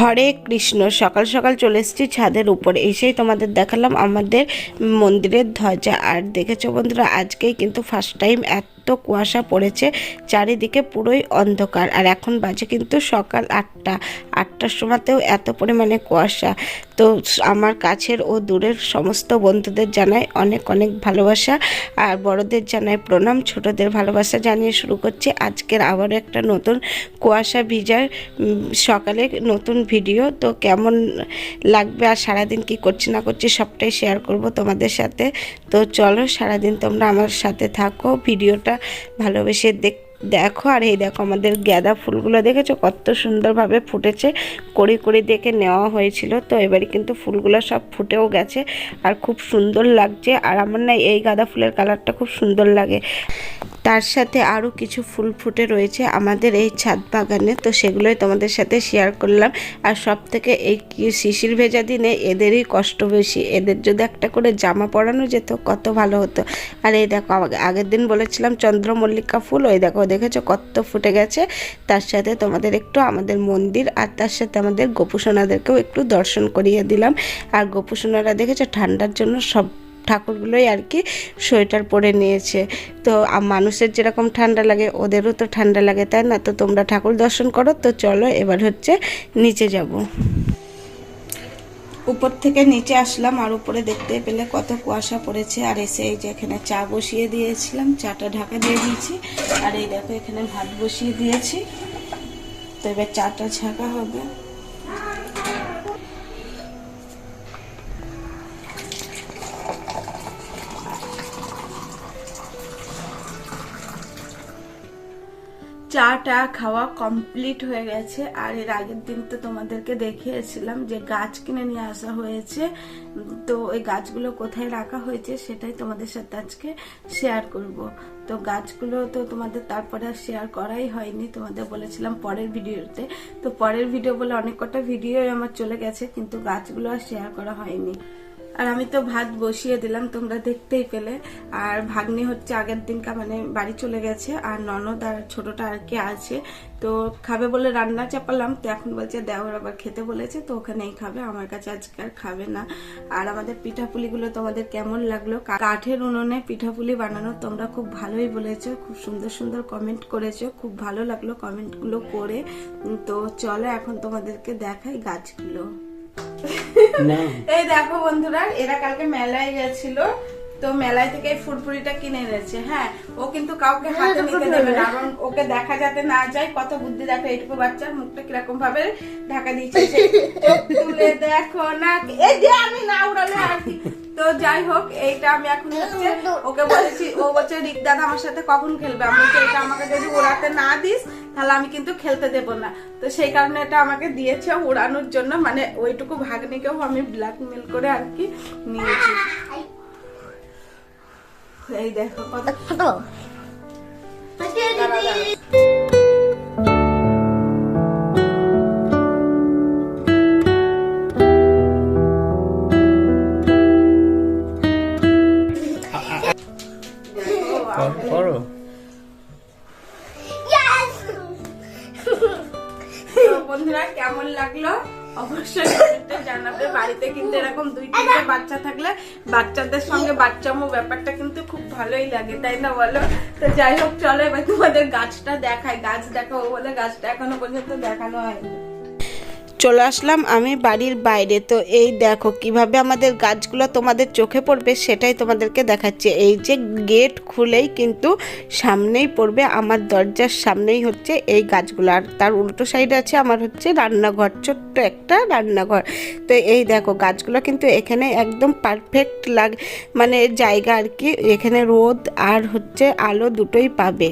হরে কৃষ্ণ, সকাল সকাল চলে এসেছি ছাদের উপরে। এসেই তোমাদের দেখালাম আমাদের মন্দিরের ধ্বজা। আর দেখেছ বন্ধুরা, আজকেই কিন্তু ফার্স্ট টাইম এত কুয়াশা পড়েছে, চারিদিকে পুরোই অন্ধকার। আর এখন বাজে কিন্তু সকাল আটটা। আটটার সময়তেও এত পরিমাণে কুয়াশা। তো আমার কাছের ও দূরের সমস্ত বন্ধুদের জানাই অনেক অনেক ভালোবাসা। আর বড়দের জানাই প্রণাম, ছোটদের ভালোবাসা জানিয়ে শুরু করছি আজকের আবারও একটা নতুন কুয়াশা ভিজার সকালে নতুন ভিডিও। তো কেমন লাগবে আর সারাদিন কি করছি না করছি সবটাই শেয়ার করব তোমাদের সাথে। তো চলো সারাদিন তোমরা আমার সাথে থাকো। ভিডিওটা ভালোবেসে দেখ দেখো, আর এই দেখো আমাদের গাঁদা ফুলগুলো দেখেছ? কত সুন্দরভাবে ফুটেছে, কড়ি কড়ি দেখে নেওয়া হয়েছিল। তো এবারে কিন্তু ফুলগুলো সব ফুটেও গেছে আর খুব সুন্দর লাগছে। আর আমার না এই গাঁদা ফুলের কালারটা খুব সুন্দর লাগে। তার সাথে আরও কিছু ফুল ফুটে রয়েছে আমাদের এই ছাদ বাগানে। তো সেগুলোই তোমাদের সাথে শেয়ার করলাম। আর সব থেকে এই শিশির ভেজা দিনে এদেরই কষ্ট বেশি। এদের যদি একটা করে জামা পরানো যেত, কত ভালো হতো। আর এই দেখো আগে- আগের দিন বলেছিলাম চন্দ্রমল্লিকা ফুল, ওই দেখো দেখেছ? কত ফুটে গেছে। তার সাথে তোমাদের একটু আমাদের মন্দির আর তার সাথে আমাদের গোপুসোনাদেরকেও একটু দর্শন করিয়ে দিলাম। আর গোপুসোনারা দেখেছ, ঠান্ডার জন্য সব ঠাকুরগুলোই আর কি সোয়েটার পরে নিয়েছে। তো মানুষের যেরকম ঠান্ডা লাগে, ওদেরও তো ঠান্ডা লাগে, তাই না? তো তোমরা ঠাকুর দর্শন করো, তো চলো এবার হচ্ছে নিচে যাব। উপর থেকে নিচে আসলাম আর উপরে দেখতে পেলে কত কুয়াশা পড়েছে। আর এসে এই যে এখানে চা বসিয়ে দিয়েছিলাম, চাটা ঢাকা দিয়ে দিয়েছি। আর এই দেখো এখানে ভাত বসিয়ে দিয়েছি। তো এবার চাটা ঝাঁকা হবে। চাটা খাওয়া কমপ্লিট হয়ে গেছে, আর এর আগের দিন তো তোমাদেরকে দেখিয়েছিলাম যে গাছ কিনে নিয়ে আসা হয়েছে। তো ওই গাছগুলো কোথায় রাখা হয়েছে সেটাই তোমাদের সাথে আজকে শেয়ার করব। তো গাছগুলো তো তোমাদের তারপরে আর শেয়ার করাই হয়নি, তোমাদের বলেছিলাম পরের ভিডিওতে। তো পরের ভিডিও বলে অনেক কটা ভিডিও আমার চলে গেছে, কিন্তু গাছগুলো আর শেয়ার করা হয়নি। আর আমি তো ভাত বসিয়ে দিলাম, তোমরা দেখতেই পেলে। আর ভাগ্নি হচ্ছে আগের দিনকা মানে বাড়ি চলে গেছে, আর ননদ আর ছোটটা আর কি আছে। তো খাবে বলে রান্না চাপালাম, তো এখন বলছে দেওয়ার আবার খেতে বলেছে, তো ওখানেই খাবে, আমার কাছে আজকে আর খাবে না। আর আমাদের পিঠাপুলিগুলো তোমাদের কেমন লাগল? কাঠের উনুনে পিঠাপুলি বানানো তোমরা খুব ভালোই বলেছ, খুব সুন্দর সুন্দর কমেন্ট করেছ, খুব ভালো লাগল কমেন্টগুলো করে। তো চলো এখন তোমাদেরকে দেখাই গাছগুলো। এই দেখো বন্ধুরা এরা কালকে মেলায় গেছিল। তো মেলায় থেকে এই ফুরফুরিটা কিনে এনেছে হ্যাঁ। ও কিন্তু কাউকে হাতে নিতে দেবে না কারণ ওকে দেখা যাতে না যায় কত বুদ্ধি দেখো এইটুকু বাচ্চার মুখটা কীরকম ভাবে ঢাকা দিয়েছে তুলে দেখো না এই যে আমি না উড়ালে আর কি। তো যাই হোক এইটা আমি এখন হচ্ছে ওকে বলেছি ও বলছে রিক দাদা আমার সাথে কখন খেলবে? আমি বলছি এটা আমাকে যদি ওড়াতে না দিস তাহলে আমি কিন্তু খেলতে দেবো না। তো সেই কারণে এটা আমাকে দিয়েছে উড়ানোর জন্য মানে ওইটুকু ভাগ্নিকেও আমি ব্ল্যাকমেল করে আর কি নিয়েছি। এই দেখো কত দাঁড়া। করো। বন্ধুরা কেমন লাগল? অবশ্যই জানাবে। বাড়িতে কিন্তু এরকম দুই তিনটে বাচ্চা থাকলে বাচ্চাদের সঙ্গে ব্যাপারটা কিন্তু খুব ভালোই লাগে, তাই না বলো? তো যাই হোক, চলো এবার তোমাদের গাছটা দেখায় গাছ দেখাবো বলে গাছটা এখনও পর্যন্ত দেখানো হয়নি। চলে আসলাম আমি বাড়ির বাইরে। তো এই দেখো কীভাবে আমাদের গাছগুলো তোমাদের চোখে পড়বে সেটাই তোমাদেরকে দেখাচ্ছে। এই যে গেট খুলেই কিন্তু সামনেই পড়বে, আমার দরজার সামনেই হচ্ছে এই গাছগুলো। আর তার উল্টো সাইডে আছে আমার হচ্ছে রান্নাঘর, ছোট্ট একটা রান্নাঘর। তো এই দেখো গাছগুলো কিন্তু এখানে একদম পারফেক্ট লাগ মানে জায়গা আর কি। এখানে রোদ আর হচ্ছে আলো দুটোই পাবে।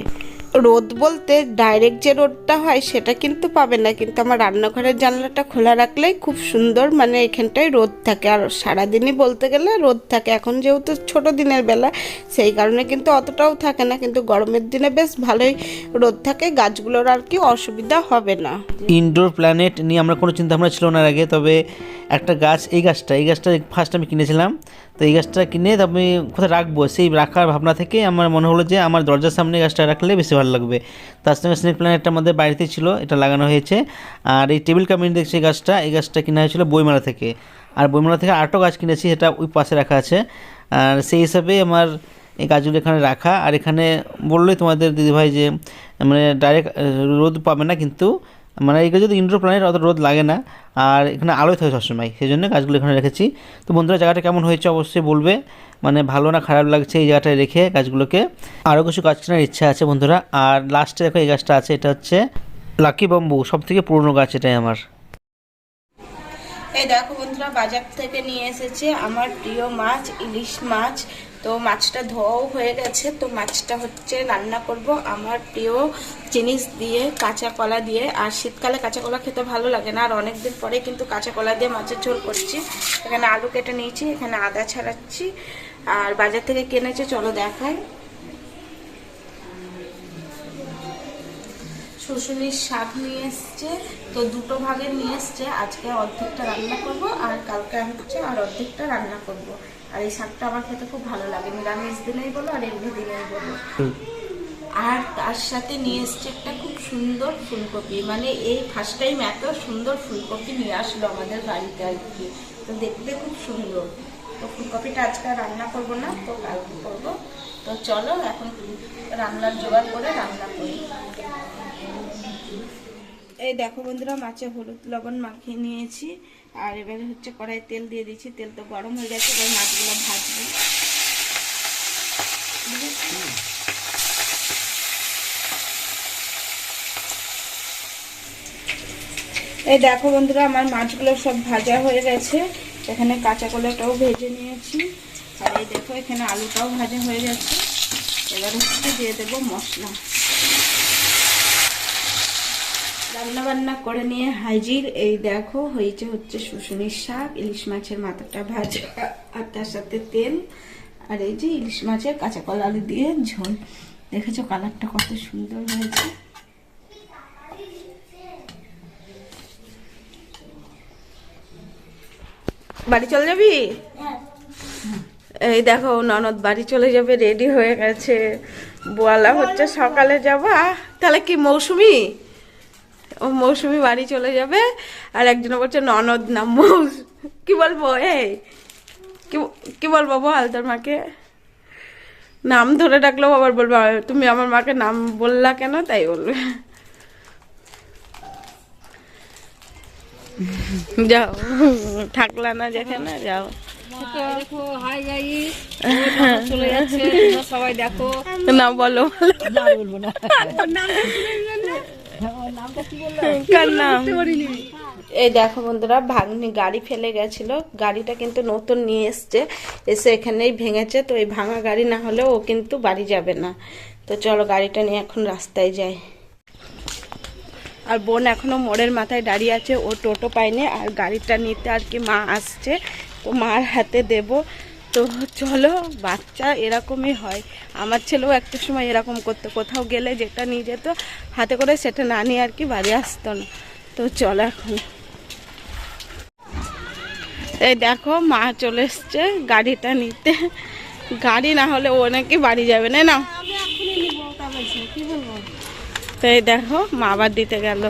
রোদ বলতে ডাইরেক্ট যে রোদটা হয় সেটা কিন্তু পাবে না। কিন্তু আমার রান্নাঘরের জানলাটা খোলা রাখলেই খুব সুন্দর মানে এখানটায় রোদ থাকে। আর সারাদিনই বলতে গেলে রোদ থাকে। এখন যেহেতু ছোট দিনের বেলা, সেই কারণে কিন্তু অতটাও থাকে না। কিন্তু গরমের দিনে বেশ ভালোই রোদ থাকে। গাছগুলোর আর কি অসুবিধা হবে না। ইনডোর প্ল্যানেট নিয়ে আমরা কোনো চিন্তা ভাবনা ছিল না আগে। তবে একটা গাছ, এই গাছটা এই গাছটা ফার্স্ট আমি কিনেছিলাম। তো এই গাছটা কিনে আমি কোথায় রাখব? সেই রাখার ভাবনা থেকে আমার মনে হলো যে আমার দরজার সামনে গাছটা রাখলে বেশি ভালো লাগবে। তার সঙ্গে স্নেক প্ল্যানেটটা আমাদের বাড়িতে ছিল, এটা লাগানো হয়েছে। আর এই টেবিল কামিন দেখছি গাছটা, এই গাছটা কিনা হয়েছিল বইমেলা থেকে। আর বইমেলা থেকে আরেকটা গাছ কিনেছি, সেটা ওই পাশে রাখা আছে। আর সেই হিসাবে আমার এই গাছগুলো এখানে রাখা। আর এখানে বললোই তোমাদের দিদিভাই যে মানে ডাইরেক্ট রোদ পাবে না কিন্তু মানে এগুলো যদি ইনডোর প্ল্যানেট অত রোদ লাগে না, আর এখানে আলোয় থাকে সবসময় সেই জন্য গাছগুলো এখানে রেখেছি। তো বন্ধুরা, জায়গাটা কেমন হয়েছে অবশ্যই বলবে। মানে ভালো না খারাপ লাগছে এই জায়গাটায় রেখে গাছগুলোকে। আরও কিছু গাছ কেনার ইচ্ছা আছে বন্ধুরা, আর লাস্টে দেখো এই গাছটা আছে, এটা হচ্ছে লাকি বাম্বু সব থেকে পুরনো গাছ এটাই আমার। এই দেখো বন্ধুরা, বাজার থেকে নিয়ে এসেছে আমার প্রিয় মাছ, ইলিশ মাছ। তো মাছটা ধোয়াও হয়ে গেছে, তো মাছটা হচ্ছে রান্না করব। আমার প্রিয় জিনিস দিয়ে কাঁচা কলা দিয়ে। আর শীতকালে কাঁচা কলা খেতে ভালো লাগে না, আর অনেকদিন পরে কিন্তু কাঁচা কলা দিয়ে মাছের ঝোল করছি। এখানে আলু কেটে নিয়েছি, এখানে আদা ছাড়াচ্ছি। আর বাজার থেকে কিনেছে চলো দেখাই। শুশুনির শাক নিয়ে এসছে, তো দুটো ভাগে নিয়ে এসছে। আজকে অর্ধেকটা রান্না করব, আর কালকে হচ্ছে আর অর্ধেকটা রান্না করব। আর এই শাকটা আমার খেতে খুব ভালো লাগে। নিরামিষ দিনেই বলো আর এমনি দিনেই বলো। আর তার সাথে নিয়ে এসছে একটা খুব সুন্দর ফুলকপি। মানে এই ফার্স্ট টাইম এত সুন্দর ফুলকপি নিয়ে আসলো আমাদের বাড়িতে আর কি। তো দেখতে খুব সুন্দর। তো ফুলকপিটা আজকে রান্না করব না তো কালকে করব। তো চলো এখন রান্নার জোগাড় করে রান্না করি। এই দেখো বন্ধুরা মাছে হলুদ লবণ মাখিয়ে নিয়েছি। আর এবারে হচ্ছে কড়াই তেল দিয়ে দিচ্ছি তেল তো গরম হয়ে গেছে, এবার মাছগুলো ভাজবো। এই দেখো বন্ধুরা, আমার মাছগুলো সব ভাজা হয়ে গেছে। এখানে কাঁচা কলাটাও ভেজে নিয়েছি। আর এই দেখো, এখানে আলুটাও ভাজা হয়ে গেছে। এবার হচ্ছে দিয়ে দেবো মশলা। রান্না বান্না করে নিয়ে হাজির। এই দেখো, হয়েছে হচ্ছে শুশুনির শাক, ইলিশ মাছের মাথাটা ভাজা, আর তার সাথে তেল, আর এই যে ইলিশ মাছের কাঁচা কলা আলু দিয়ে ঝোল। দেখেছ কালারটা কত সুন্দর হয়েছে। বাড়ি চলে যাবি? এই দেখো, ননদ বাড়ি চলে যাবে, রেডি হয়ে গেছে। বলা হচ্ছে সকালে যাবা। তাহলে কি মৌসুমি? মৌসুমি বাড়ি চলে যাবে আর একজনে বলছে ননদ না মৌস কি বলব এই কি কি বলব বল তোর মাকে? নাম ধরে ডাকলেও আবার বলব তুমি আমার মাকে নাম বললা কেন তাই বলবে। যাও থাকলা না যেখানে যাও। দেখো হাই যাই চলে যাচ্ছে সবাই দেখো না। বলো না বলব না। এই দেখো বন্ধুরা, ভাগ্নি গাড়ি ফেলে গেছিল। গাড়িটা কিন্তু নতুন নিয়ে এসছে। এসে এখানেই ভেঙেছে, তো এই ভাঙা গাড়ি না হলে ও কিন্তু বাড়ি যাবে না। তো চলো গাড়িটা নিয়ে এখন রাস্তায় যাই। আর বোন এখনও মোড়ের মাথায় দাঁড়িয়ে আছে, ও টোটো পায়নি। আর গাড়িটা নিতে আর কি মা আসছে, তো মার হাতে দেব। তো চলো বাচ্চা এরকমই হয়। আমার ছেলেও একটা সময় এরকম করতো কোথাও গেলে যেটা নিয়ে যেত হাতে করে সেটা না নিয়ে আর কি বাড়ি আসতো না। তো চলো এখন। এই দেখো মা চলে এসছে গাড়িটা নিতে। গাড়ি না হলে ও নাকি বাড়ি যাবে না? না তো এই দেখো মা আবার দিতে গেল।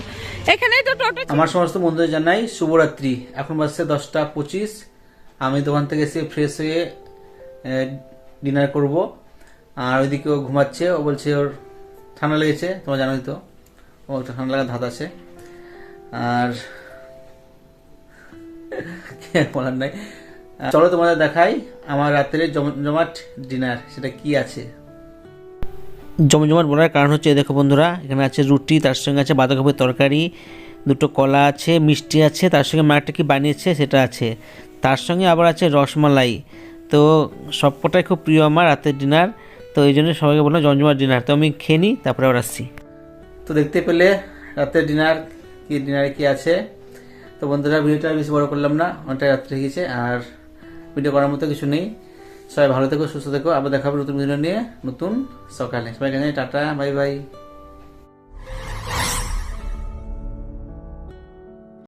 এখানেই তো টোটো আমার সমস্ত বন্ধুদের জানাই শুভরাত্রি। এখন বাজছে দশটা পঁচিশ। আমি দোকান থেকে এসে ফ্রেশ হয়ে ডিনার করব। আর ওইদিকে ও ঘুমাচ্ছে, ও বলছে ওর ঠান্ডা লেগেছে, তোমরা জানোই তো, ও একটা ঠান্ডা লাগার ধাত আছে। আর বলার নাই। চলো তোমাদের দেখাই আমার রাত্রে জমাট ডিনার সেটা কি আছে? জমজমাট বলার কারণ হচ্ছে, দেখো বন্ধুরা, এখানে আছে রুটি, তার সঙ্গে আছে বাঁধাকপির তরকারি, দুটো কলা আছে, মিষ্টি আছে, তার সঙ্গে মাটা কি বানিয়েছে সেটা আছে। তার সঙ্গে আবার আছে রসমালাই। তো সবকটাই খুব প্রিয় আমার রাতের ডিনার। তো এই জন্য সবাইকে বললাম জমজমাট ডিনার। তো আমি খেয়ে নিই, তারপরে আবার আসছি। তো দেখতে পেলে রাতের ডিনার কি, ডিনারে কি আছে? তো বন্ধুরা, ভিডিওটা বেশি বড় করলাম না অনেকটা রাত্রে গেছে আর ভিডিও করার মতো কিছু নেই। সবাই ভালো থেকো, সুস্থ থেকো। আবার দেখাবো নতুন ভিডিও নিয়ে, নতুন সকালে। সবাই জানাই টাটা, বাই বাই।